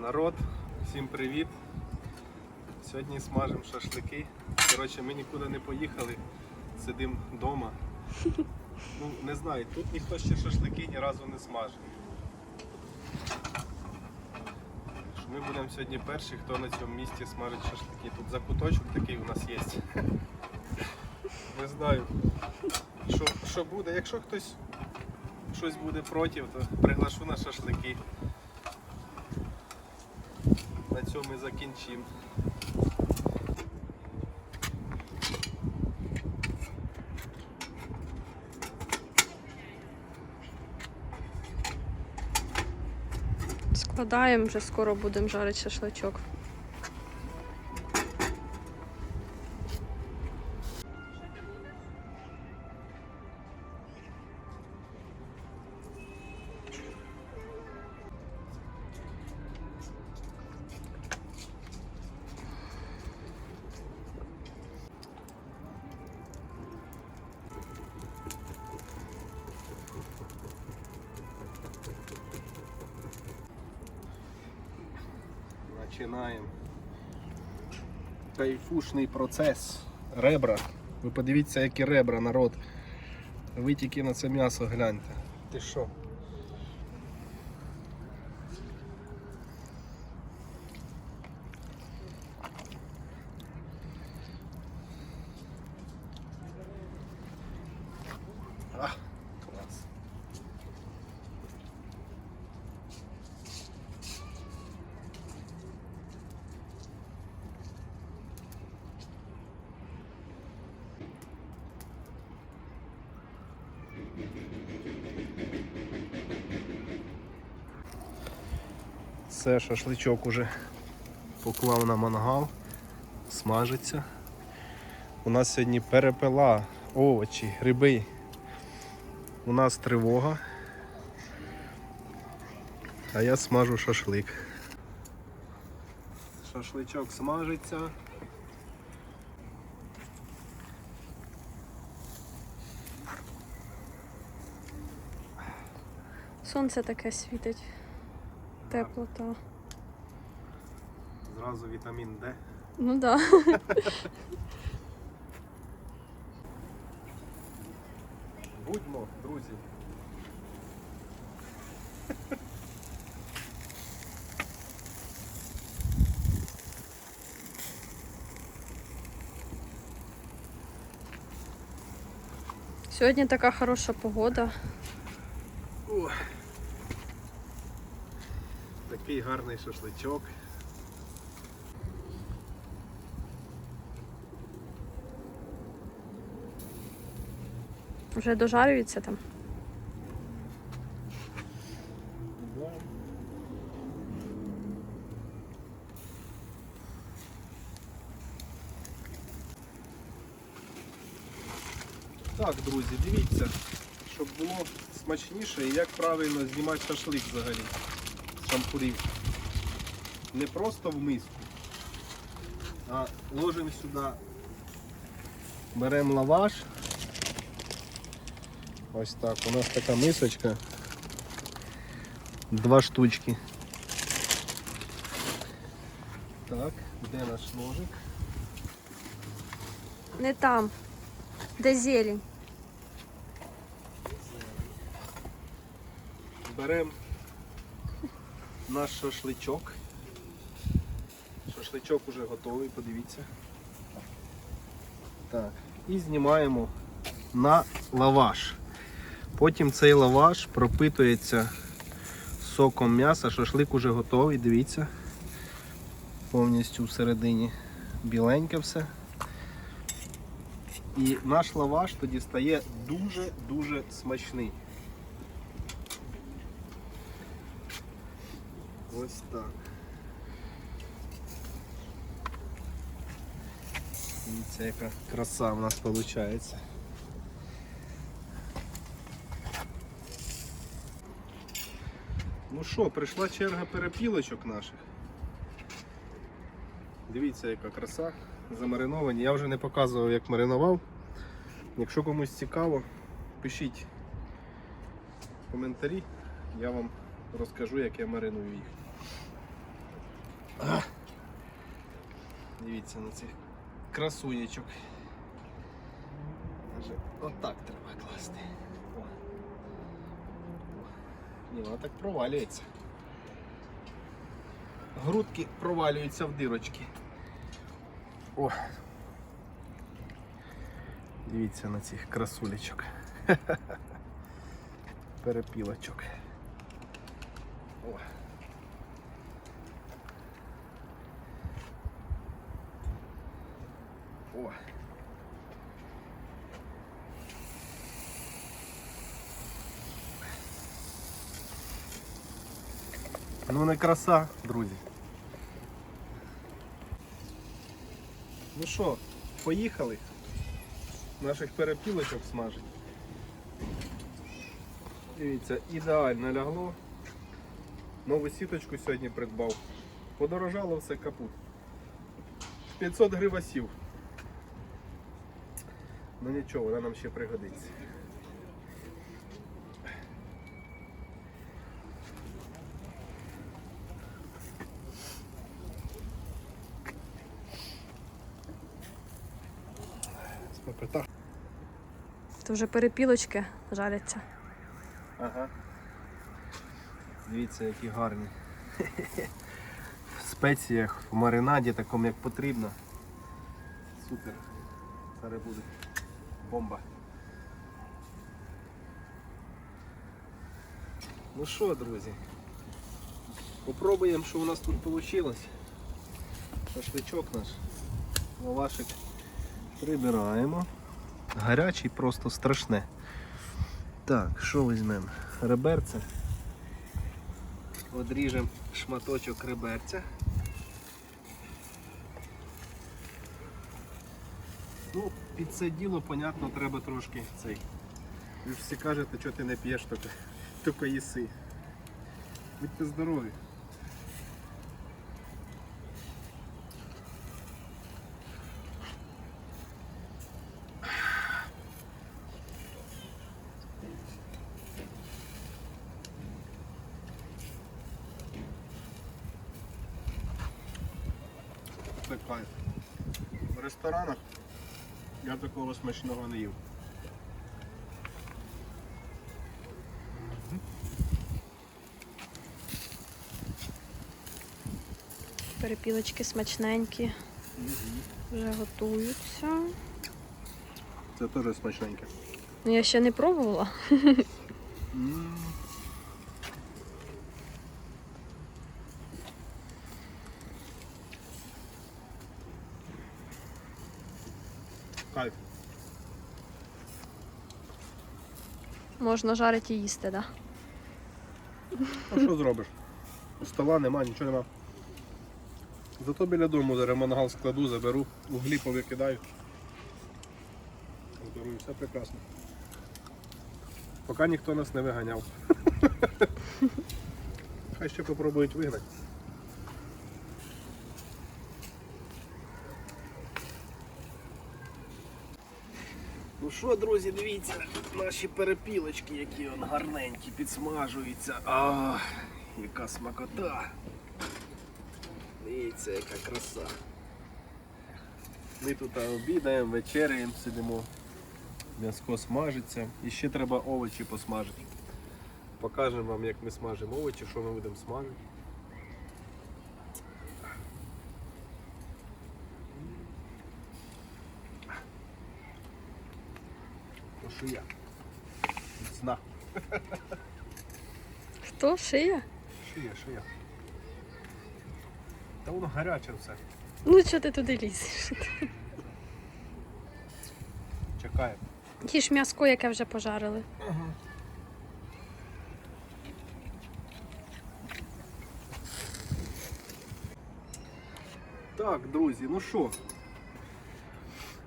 Народ, всім привіт! Сьогодні смажимо шашлики. Коротше, ми нікуди не поїхали, сидимо вдома. Ну, не знаю, тут ніхто ще шашлики ні разу не смажив. Ми будемо сьогодні перші, хто на цьому місці смажить шашлики. Тут закуточок такий у нас є. Не знаю, що, що буде. Якщо хтось щось буде проти, то приглашу на шашлики. Цьому ми закінчимо. Складаємо, вже скоро будемо жарити шашличок. Починаємо. Кайфушний процес. Ребра. Ви подивіться, які ребра, народ. Ви тільки на це м'ясо гляньте. Ти що? А, клас. Все, шашличок уже поклав на мангал, смажиться. У нас сьогодні перепела, овочі, гриби. У нас тривога. А я смажу шашлик. Шашличок смажиться. Сонце таке світить. Теплота. Зразу вітамін Д. Ну да. Будьмо, друзі. Сьогодні така хороша погода. Такий гарний шашличок. Вже дожарюється там. Так, друзі, дивіться, щоб було смачніше і як правильно знімати шашлик взагалі шампурів. Не просто в миску, а ложимо сюди, беремо лаваш. Ось так, у нас така мисочка. Два штучки. Так, де наш ножик? Не там, де зелень. Беремо наш шашличок. Шашличок уже готовий, подивіться. Так, і знімаємо на лаваш. Потім цей лаваш пропитується соком м'яса. Шашлик уже готовий, дивіться. Повністю всередині біленьке все. І наш лаваш тоді стає дуже-дуже смачний. Ось так. Дивіться, яка краса в нас виходить. Ну що, прийшла черга перепілочок наших. Дивіться, яка краса. Замариновані. Я вже не показував, як маринував. Якщо комусь цікаво, пишіть коментарі, я вам розкажу, як я мариную їх. Дивіться на цих красунечок. Даже отак треба класти. О. Ні, вона так провалюється. Грудки провалюються в дирочки. О. Дивіться на цих красулечок. Перепілочок. О. О. Ну не краса, друзі. Ну що, поїхали? Наших перепілочок смажить. Дивіться, ідеально лягло. Нову сіточку сьогодні придбав. Подорожало все капут. 500 гривень сів. Ну нічого, вона нам ще пригодиться. Тут вже перепілочки жаряться. Ага. Дивіться, які гарні. В спеціях, в маринаді, такому як потрібно. Супер. Зараз буде бомба. Ну що, друзі? Попробуємо, що у нас тут вийшло. Шашличок наш. Лавашик прибираємо. Гарячий просто страшне. Так, що візьмемо? Реберце. Одріжемо шматочок реберця. Під це діло, понятно, треба трошки цей. Ви ж всі кажете, що ти не п'єш, тільки, їси. Будьте здорові. Такого смачного не їв. Перепілочки смачненькі, вже готуються. Це теж смачненьке. Ну, Я ще не пробувала. Можна жарити і їсти, так? А що зробиш? Стола нема, нічого нема. Зато біля дому зараз мангал складу, заберу, углі повикидаю. Готую, все прекрасно. Поки ніхто нас не виганяв. Хай ще попробують вигнати. Ну що, друзі, дивіться, наші перепілочки, які он гарненькі, підсмажуються. А, яка смакота. Дивіться, яка краса. Ми тут обідаємо, вечеряємо, сидимо. М'яско смажиться. І ще треба овочі посмажити. Покажемо вам, як ми смажимо овочі, що ми будемо смажити. Що? Сна. Хто шия? Шия, шия. Та воно гаряче все. Ну чого ти туди лізеш? Чекає. Їж м'яско, яке вже пожарили. Так, друзі, ну що?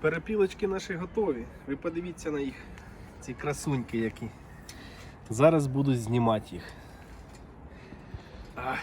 Перепілочки наші готові. Ви подивіться на їх. Ці красуньки які. Зараз буду знімати їх. А.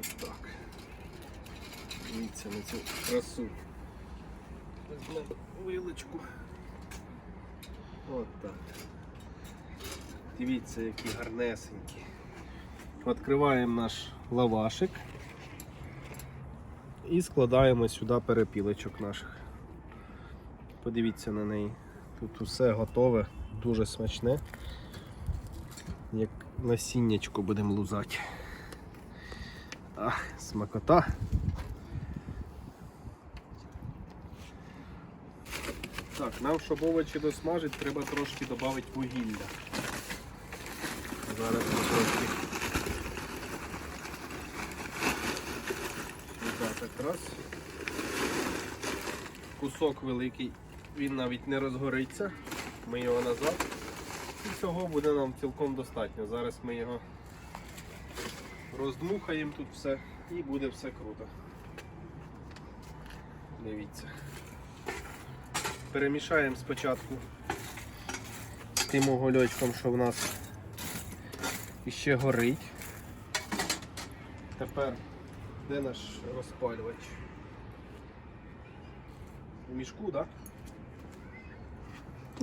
Ось так. Дивіться на цю красу. Візьмемо вилочку. От так. Дивіться, які гарнесенькі. Відкриваємо наш лавашик і складаємо сюди перепілочок наших. Подивіться на неї. Тут усе готове, дуже смачне. Як насіннячко будемо лузати. Ах, смакота. Так, нам, щоб овочі досмажить, треба трошки додати вугілля. Зараз трошки. Сюди так раз. Кусок великий, він навіть не розгориться. Ми його назад. І цього буде нам цілком достатньо. Зараз ми його роздмухаємо тут все і буде все круто. Дивіться. Перемішаємо спочатку тим угольочком, що в нас іще горить. Тепер де наш розпалювач? У мішку, так?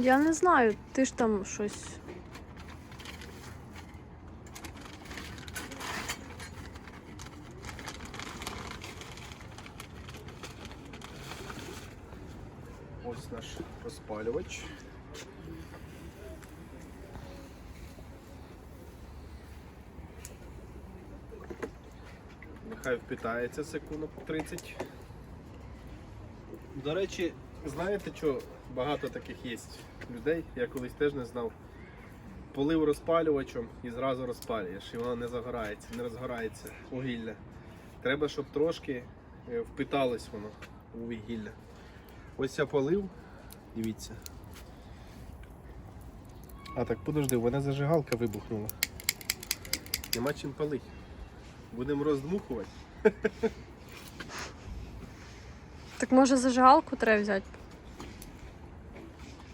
Я не знаю, ти ж там щось. Ось наш розпалювач. Нехай впитається секунд 30. До речі, знаєте що? Багато таких є людей, я колись теж не знав. Полив розпалювачем і зразу розпалюєш, і воно не загорається, не розгорається вугілля. Треба, щоб трошки е, впиталось воно у вугілля. Ось я полив, дивіться. А так подожди, мене зажигалка вибухнула. Нема чим палити. Будемо роздмухувати. Так може зажигалку треба взяти?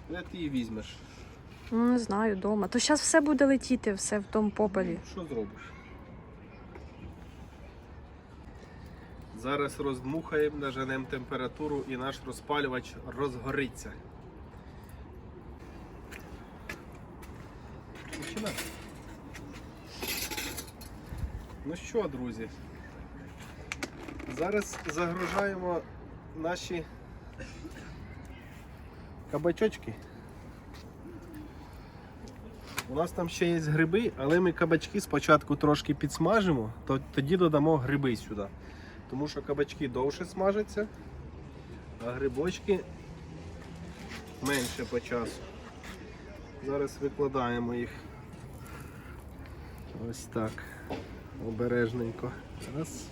Де ти її візьмеш? Ну не знаю, вдома. То зараз все буде летіти, все в тому попелі. Ну, Що зробиш? Зараз роздмухаємо, наженемо температуру і наш розпалювач розгориться. Починай. Ну що, друзі? Зараз загружаємо наші кабачочки. У нас там ще є гриби, але ми кабачки спочатку трошки підсмажимо, то тоді додамо гриби сюди. Тому що кабачки довше смажаться, а грибочки менше по часу. Зараз викладаємо їх ось так. Обережненько. Раз.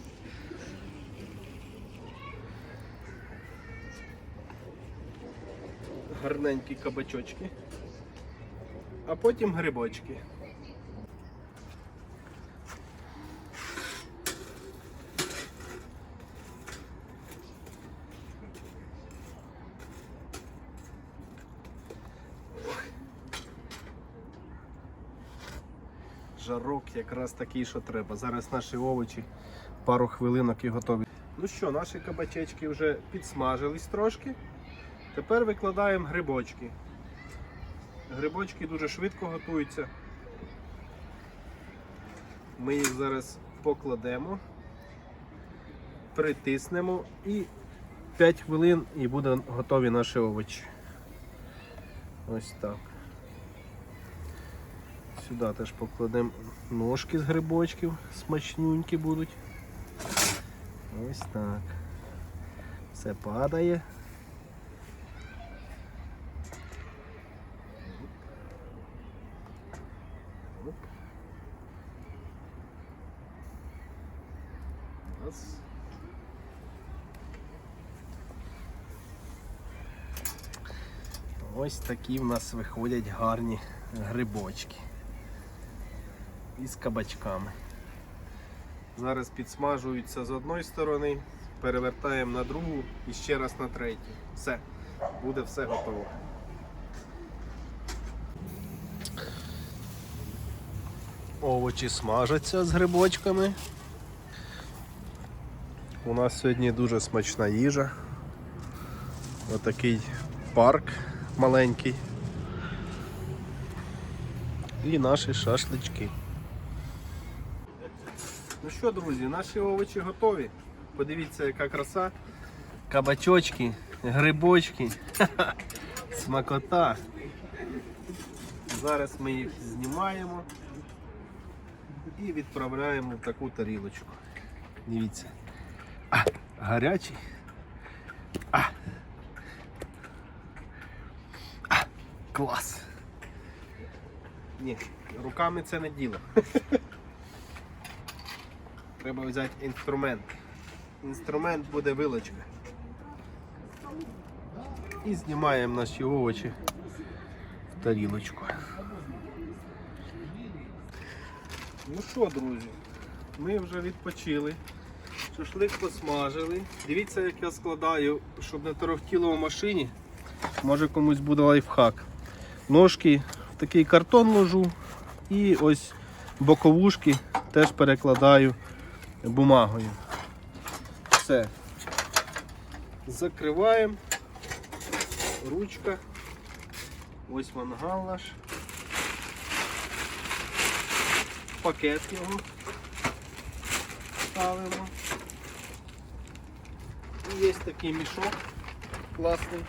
Гарненькі кабачочки а потім грибочки. Жарок якраз такий, що треба. Зараз наші овочі пару хвилинок і готові. Ну що, наші кабачечки вже підсмажились трошки. Тепер викладаємо грибочки. Грибочки дуже швидко готуються. Ми їх зараз покладемо, притиснемо і 5 хвилин і будуть готові наші овочі. Ось так. Сюди теж покладемо ножки з грибочків, смачнюнькі будуть. Ось так. Все падає. Раз. Ось такі в нас виходять гарні грибочки. Із кабачками. Зараз підсмажуються з одної сторони, перевертаємо на другу і ще раз на третю. Все, буде все готово. Овочі смажаться з грибочками. У нас сьогодні дуже смачна їжа. Отакий парк маленький. І наші шашлички. Ну що, друзі, наші овочі готові. Подивіться, яка краса. Кабачочки, грибочки, смакота. Зараз ми їх знімаємо і відправляємо в таку тарілочку. Дивіться. А, гарячий. А. А, клас. Ні, руками це не діло. Треба взяти інструмент. Інструмент буде вилочка. І знімаємо наші овочі в тарілочку. Ну що, друзі, ми вже відпочили. Шашлик посмажили. Дивіться, як я складаю, щоб не торохтіло в машині. Може комусь буде лайфхак. Ножки в такий картон ложу і ось боковушки теж перекладаю бумагою. Все. Закриваємо. Ручка. Ось мангал наш. Пакет його ставимо. І є такий мішок класний.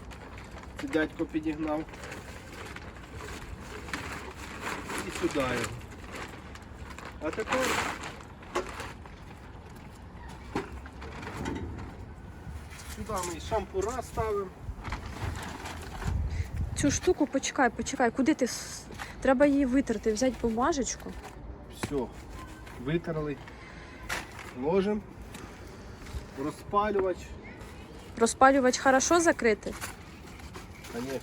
Це дядько підігнав. І сюди його. А тепер сюди ми шампура ставимо. Цю штуку почекай, почекай. Куди ти? с- Треба її витерти, взяти бумажечку. Все, витерли. Ложимо. Розпалювач. Розпалювач хорошо закрити? Конечно.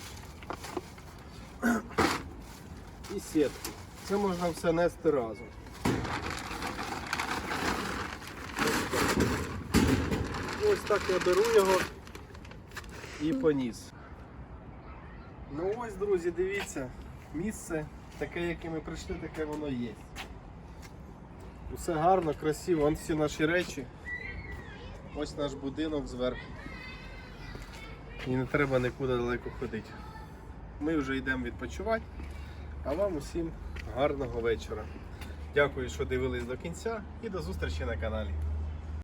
І сітку. Це можна все нести разом. Ось так я беру його і поніс. Ну ось, друзі, дивіться, місце таке, яке ми прийшли, таке воно є. Усе гарно, красиво, вон всі наші речі. Ось наш будинок зверху. І не треба нікуди далеко ходити. Ми вже йдемо відпочивати, а вам усім гарного вечора. Дякую, що дивились до кінця і до зустрічі на каналі.